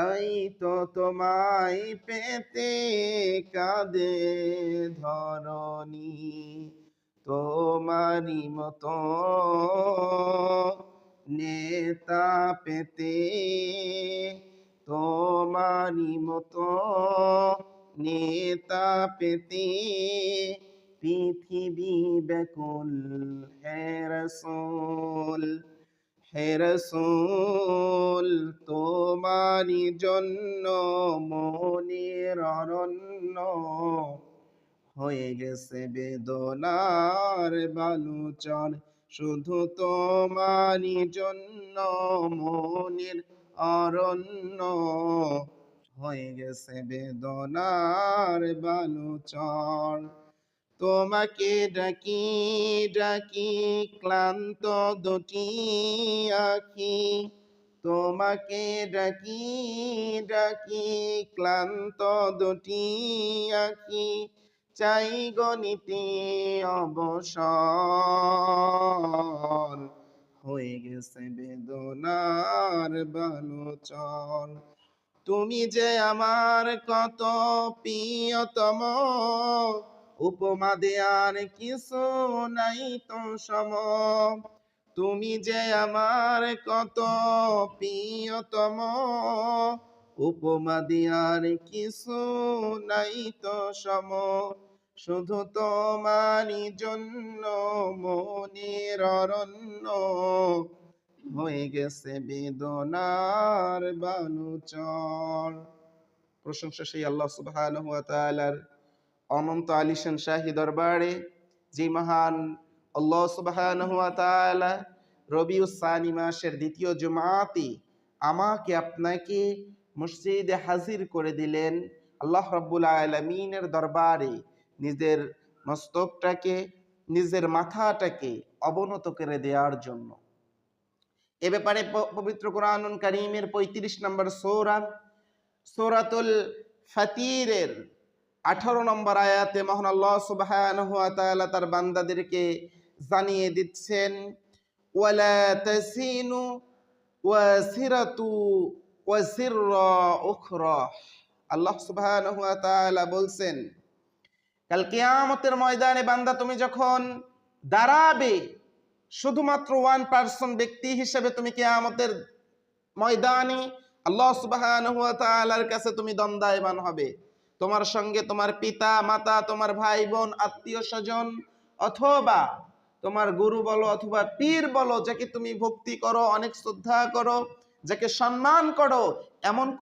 তাই তো তোমায় পেতে কাঁদে ধরণী। তোমারি মতো নেতা পেতে তোমারি মতো নেতা পেতে, পৃথিবী রসুল, হে রসুল। তোমারি জন্য মনের অরণ্য হয়ে গেছে বেদনার বালুচর। শুধু তোমারি জন্য মনের অরণ্য হয়ে গেছে বেদনার বালুচর। তোমাকে ডাকি ডাকি ক্লান্ত দুটি আখি তোমাকে ডাকি ডাকি ক্লান্ত দুটি আখি, চাই গণিতে অবসর। হয়ে গেছে বেদনার বালুচর। তুমি যে আমার কত প্রিয়তম, উপমা দেয়ার কিছু নাই তো সম। তুমি যে আমার কত প্রিয়তম, উপমা দিয়ার কিছু নাই তো সম। শুধু তোমারই জন্য মনের অরণ্য হয়ে গেছে বেদনার বানুচর প্রশংসা সেই আল্লাহ তাআলার অনন্ত আলিশান শাহী দরবারে, যে মহান আল্লাহ সুবহানাহু ওয়া তাআলা রবিউস সানি মাসের দ্বিতীয় জুমাতে আমাকে আপনাকে মসজিদে হাজির করে দিলেন। আল্লাহ রাব্বুল আলামিনের দরবারে নিজের মস্তকটাকে, নিজের মাথাটাকে অবনত করে দেওয়ার জন্য। এ ব্যাপারে পবিত্র কোরআনুল কারীমের পঁয়ত্রিশ নম্বর সৌরা, সৌরাতুল ফাতিরের আঠারো নম্বর আয়াতে মহান আল্লাহ তাআলা তার বান্দাদেরকে জানিয়ে দিচ্ছেন, ওয়ালা তাসিনু ওয়াসিরাতু ওয়াসিররা উখরা। আল্লাহ সুবহানাহু ওয়া তাআলা বলছেন, কাল কিয়ামতের ময়দানে বান্দা তুমি যখন দাঁড়াবে, শুধুমাত্র ওয়ান পার্সন ব্যক্তি হিসেবে তুমি কিয়ামতের ময়দানে আল্লাহ সুবহানাহু ওয়া তাআলার কাছে তুমি দ্বন্দ্বায়মান হবে। তোমার সঙ্গে তোমার পিতা, মাতা, তোমার ভাই, বোন আত্মীয় স্বজন অথবা তোমার গুরু বলো অথবা পীর বলো, যাকে তুমি ভক্তি করো, অনেক শ্রদ্ধা করো, যাকে সম্মান করো, এমন